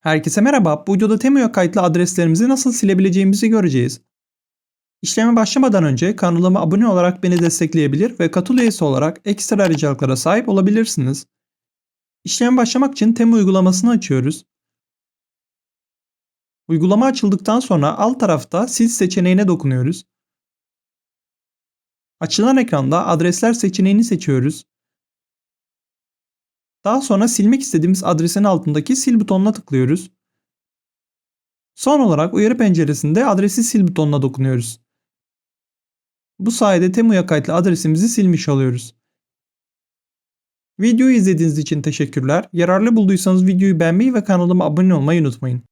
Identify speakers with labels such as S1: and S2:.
S1: Herkese merhaba. Bu videoda Temu'ya kayıtlı adreslerimizi nasıl silebileceğimizi göreceğiz. İşleme başlamadan önce kanalıma abone olarak beni destekleyebilir ve katıl üyesi olarak ekstra ayrıcalıklara sahip olabilirsiniz. İşleme başlamak için Temu uygulamasını açıyoruz. Uygulama açıldıktan sonra alt tarafta sil seçeneğine dokunuyoruz. Açılan ekranda adresler seçeneğini seçiyoruz. Daha sonra silmek istediğimiz adresin altındaki sil butonuna tıklıyoruz. Son olarak uyarı penceresinde adresi sil butonuna dokunuyoruz. Bu sayede Temu'ya kayıtlı adresimizi silmiş oluyoruz. Videoyu izlediğiniz için teşekkürler. Yararlı bulduysanız videoyu beğenmeyi ve kanalıma abone olmayı unutmayın.